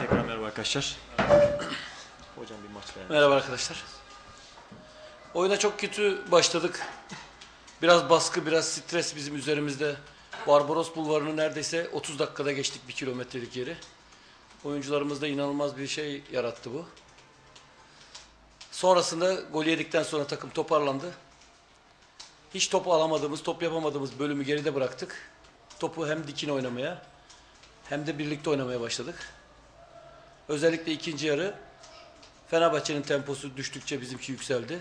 Tekrar merhaba arkadaşlar. Hocam bir maç beğendim. Merhaba arkadaşlar. Oyuna çok kötü başladık. Biraz baskı, biraz stres bizim üzerimizde. Barbaros Bulvarı'nı neredeyse 30 dakikada geçtik bir kilometrelik yeri. Oyuncularımızda inanılmaz bir şey yarattı bu. Sonrasında gol yedikten sonra takım toparlandı. Hiç topu alamadığımız, top yapamadığımız bölümü geride bıraktık. Topu hem dikine oynamaya hem de birlikte oynamaya başladık. Özellikle ikinci yarı Fenerbahçe'nin temposu düştükçe bizimki yükseldi.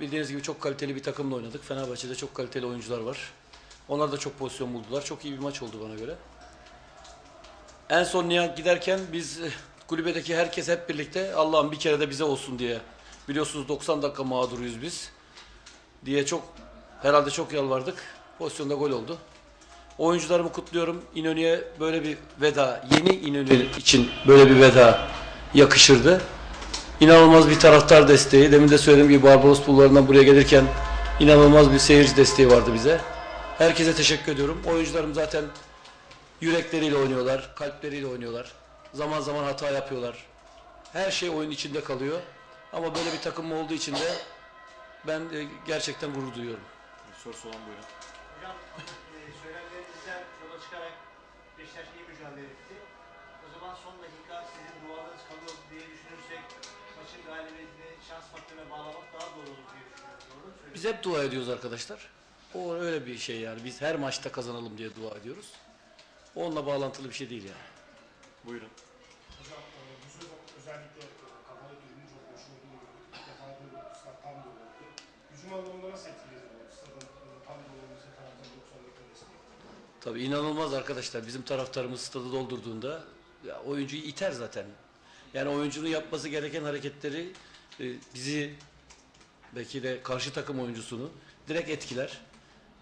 Bildiğiniz gibi çok kaliteli bir takımla oynadık. Fenerbahçe'de çok kaliteli oyuncular var. Onlar da çok pozisyon buldular. Çok iyi bir maç oldu bana göre. En son Nihat giderken biz eh, kulübedeki herkes hep birlikte Allah'ım bir kere de bize olsun diye. Biliyorsunuz 90 dakika mağduruyuz biz. Diye çok herhalde çok yalvardık. Pozisyonda gol oldu. Oyuncularımı kutluyorum. İnönü'ye böyle bir veda, yeni İnönü için böyle bir veda yakışırdı. İnanılmaz bir taraftar desteği. Demin de söylediğim gibi Barbaros Bulvarı'ndan buraya gelirken inanılmaz bir seyirci desteği vardı bize. Herkese teşekkür ediyorum. Oyuncularım zaten yürekleriyle oynuyorlar, kalpleriyle oynuyorlar. Zaman zaman hata yapıyorlar. Her şey oyun içinde kalıyor. Ama böyle bir takım olduğu için de ben e, gerçekten gurur duyuyorum. Sorusu olan buyurun. Çıkarak Beşiktaş iyi mücadele etti. O zaman son dakika sizin dualarınız kalıyor diye düşünürsek maçın galibiyetini şans faktörüne bağlamak daha doğru olur diye düşünüyorum. Doğru mu söylüyorum? Biz hep dua ediyoruz arkadaşlar. O öyle bir şey yani. Biz her maçta kazanalım diye dua ediyoruz. Onunla bağlantılı bir şey değil yani. Buyurun. Tabii inanılmaz arkadaşlar. Bizim taraftarımız stadı doldurduğunda ya oyuncuyu iter zaten. Yani oyuncunun yapması gereken hareketleri e, bizi belki de karşı takım oyuncusunu direkt etkiler.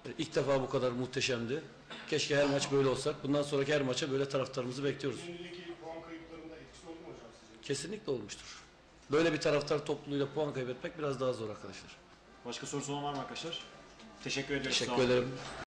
E, İlk defa bu kadar muhteşemdi. Keşke her maç böyle olsak. Bundan sonraki her maça böyle taraftarımızı bekliyoruz. Puan kayıplarında etkisi oldu mu hocam sizce? Kesinlikle olmuştur. Böyle bir taraftar topluluğuyla puan kaybetmek biraz daha zor arkadaşlar. Başka sorusu olan var mı arkadaşlar? Teşekkür ediyoruz. Sağ Teşekkür olun. ederim.